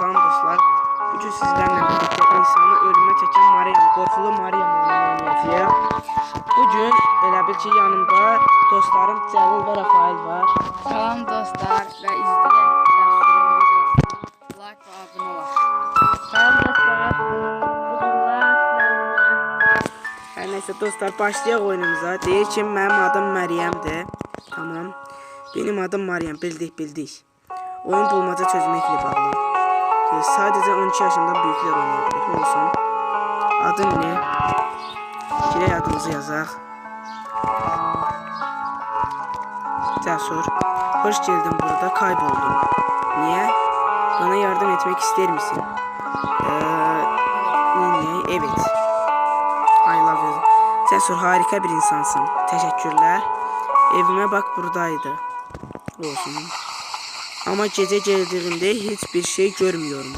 salam dostlar. Bugün sizlerle birlikte insanı ölüme çeken Mariam, qorxulu Mariam oynayacağıq. Bugün elə bil ki yanımda dostlarım Cəlil və Rafael var. Salam dostlar ve izleyen like ve abone olun. Salam dostlar. Hər nəysə dostlar başlayaq oyunumuza. Deyir ki mənim adım Məryəmdir. Tamam. Benim adım Mariam. Bildik bildik. Oyun bulmaca çözməklə bağlı. Ee, sadece 12 yaşından büyükler oynayabilir. Olsun. Adın ne? Girək adımızı yazaq. Cəsur. Hoş geldin burada. Kayboldum. Niye? Bana yardım etmek ister misin? Ee, niye? Evet. I love you. Cəsur harika bir insansın. Teşekkürler. Evime bak buradaydı. Olsun. Ama gece geldiğimde hiçbir şey görmüyorum.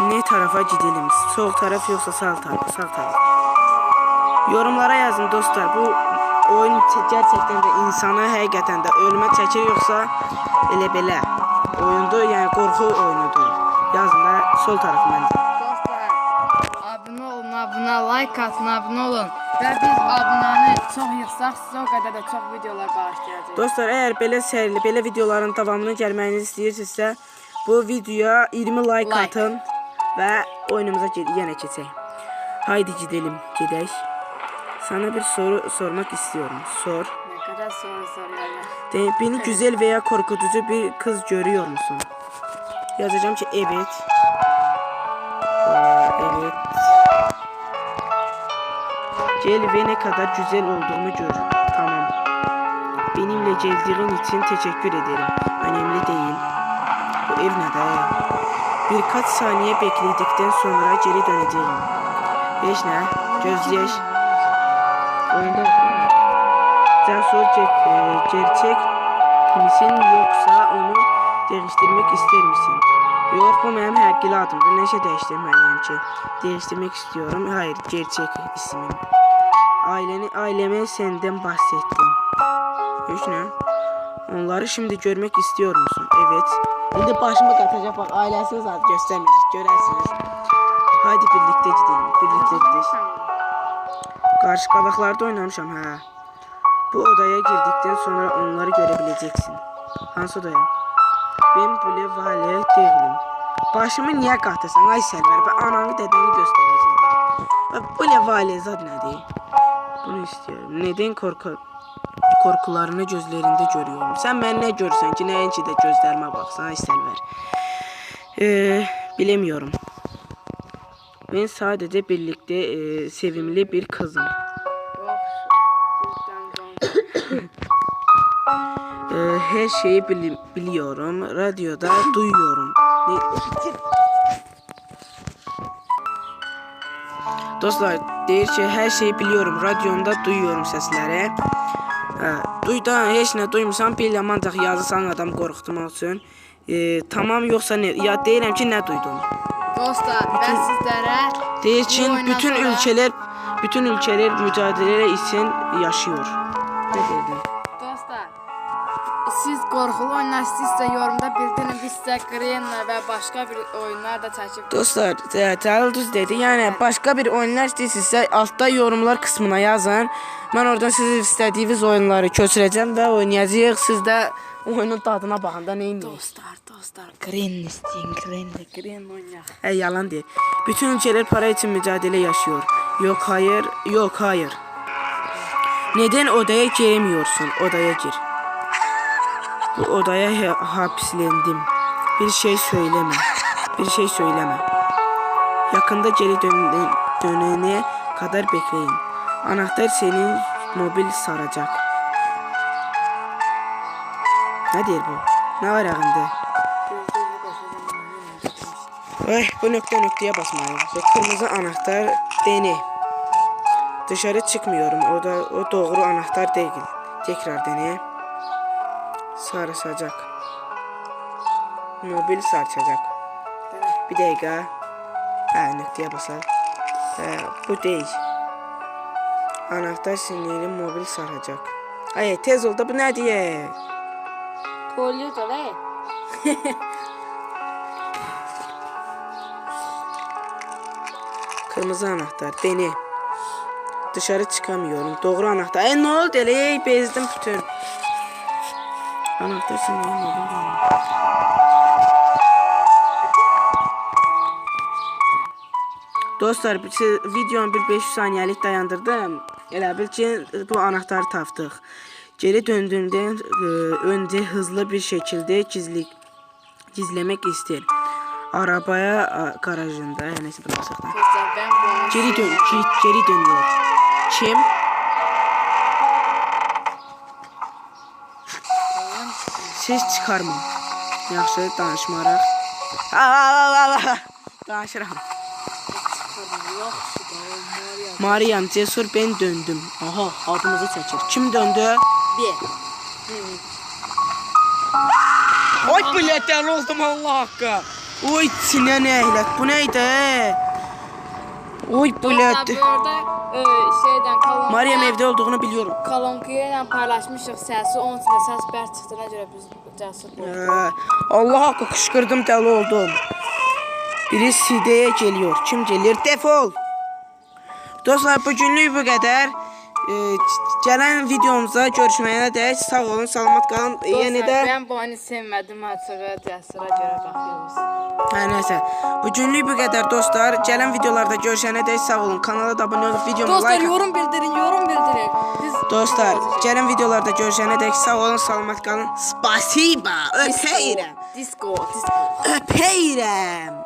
Ne tarafa gidelim? Sol taraf yoksa sağ taraf? Sağ taraf. Yorumlara yazın dostlar. Bu oyun gerçekten de insanı həqiqətən də ölümə çəkir yoxsa elə belə oyundur, yəni qorxu oyunudur. Yazın da sol taraf məncə. Dostlar abone olun, abone like atın, abone olun. Ve biz abunəni çox yığsaq sizə o qədər də çox videolar bağışlayacağıq. Dostlar, əgər belə sərli, belə videoların davamını gəlməyinizi istəyirsinizsə, bu videoya 20 like, Like. atın və oyunumuza yenə keçək. Haydi gidelim, gedək. Sana bir soru sormak istiyorum. Sor. Ne kadar soru soruyorlar. De, beni güzel veya korkutucu bir kız görüyor musun? Yazacağım ki evet. Gel ve ne kadar güzel olduğumu gör. Tamam. Benimle geldiğin için teşekkür ederim. Önemli değil. Bu ev ne de? Birkaç saniye bekledikten sonra geri döneceğim. Beş ne? Gözyaş. Oyunda ger- e, gerçek misin yoksa onu değiştirmek ister misin? Yok bu benim həqiqili adımdır. Nəşə dəyişdirməliyəm ki? Değiştirmek istiyorum. Hayır, gerçek ismim. Aileni, aileme senden bahsettim. Üç ne? Onları şimdi görmek istiyor musun? Evet. Şimdi başımı katacak bak ailesini zaten göstermeyecek. Görersiniz. Haydi birlikte gidelim. Birlikte gidelim. Karşı kabaklarda oynamışam ha. Bu odaya girdikten sonra onları görebileceksin. Hansı odaya? Ben böyle vale değilim. Başımı niye katırsan ay? Ben ananı dedeni göstereceğim. Bak böyle vale zad nedir? Bunu istiyorum. Neden korku korkularını gözlerinde görüyorum. Sen ben ne görsen ki neyinki de gözlerime baksan ay Selver. Ee, bilemiyorum. Ben sadece birlikte e, sevimli bir kızım. Ee, her şeyi bili- biliyorum. Radyoda duyuyorum. Ne? Dostlar deyir ki her şeyi biliyorum. Radyomda duyuyorum sesləri. Hə, duydan heç nə duymusan bilirəm ancaq yazısan adam qorxutmaq üçün. Ee, tamam yoxsa nə? Ya deyirəm ki nə duydun? Dostlar ben sizlere Deyir Bu ki bütün sonra- ölkələr bütün ölkələr mücadilə için yaşıyor. Ne dedin? Siz qorxulu oyunlar istəyirsə yorumda bildirin. Biz sizə Grenlə və başqa bir oyunlar da çəkib. Dostlar, e, Cəlil düz dedi. Yəni başqa bir oyunlar istəyirsinizsə altda yorumlar qismına yazın. Mən oradan sizin istədiyiniz oyunları köçürəcəm və oynayacağıq. Siz də oyunun dadına baxanda nə edirsiniz? Dostlar, dostlar, Gren istəyin, Grenlə, Gren oynayaq. Hə, yalan deyir. Bütün ölkələr para için mücadilə yaşıyor. Yok, hayır, yok, hayır. Neden odaya giremiyorsun? Odaya gir. Bu odaya hapslendim. Bir şey söyleme. Bir şey söyleme. Yakında geri dön dönene kadar bekleyin. Anahtar senin mobil saracak. Ne diyor bu? Ne var ağında? Ay bu nokta noktaya basmalıyım. Ve kırmızı anahtar dene. Dışarı çıkmıyorum. O da o doğru anahtar değil. Tekrar dene sarışacak. Mobil sarışacak. Bir dəqiqə. Hə, nöqtəyə basar. Hə, bu deyil. Anahtar sinirli mobil saracak. Ay, tez ol da bu nədir? Kolye da ne? Kırmızı anahtar, dene. Dışarı çıkamıyorum. Doğru anahtar. E ne oldu? Ey bezdim bütün. Anahtar sen neyin oldu? Dostlar, videonu bir 5 saniyəlik dayandırdım. Elə bil ki, bu anahtarı tapdıq. Geri döndüğümde e, önce hızlı bir şekilde gizli gizlemek ister. Arabaya garajında. Her neyse bunu Geri dön, geri dönüyor. Kim? Ses çıkarma. Yaxşı danışmaraq. Danışıram. Mariam cesur ben döndüm. Aha adımızı çəkir. Kim döndü? Bir. Oy biletler oldum Allah hakkı. Oy sinə nə ehlət. Bu neydi? Oy Dostlar bilet. E, şeyden kalon. Mariam evde olduğunu biliyorum. Kalonkaya ile paylaşmışıq səsi. Onun üçün səs bərk çıxdığına görə biz cəsur olduq. Ee, Allah hakkı kışkırdım deli oldum. Biri sideye geliyor. Kim gelir? Defol. Dostlar bugünlük bu kadar. Ee, gelen videomuza görüşməyənə dək sağ olun, salamat qalın. Dostlar də ben bu oyunu sevmədim açığı cəsura görə baxıyoruz. Hə nəsə. Bugünlük bu qədər dostlar. Gələn videolarda görüşənə dək sağ olun. Kanala da abunə olub videoma Dostlar like yorum bildirin, yorum bildirin. Biz Dostlar, gələn videolarda görüşənə dək sağ olun, salamat qalın. Spasiba. Öpəyirəm. disco, disco. Öpəyirəm.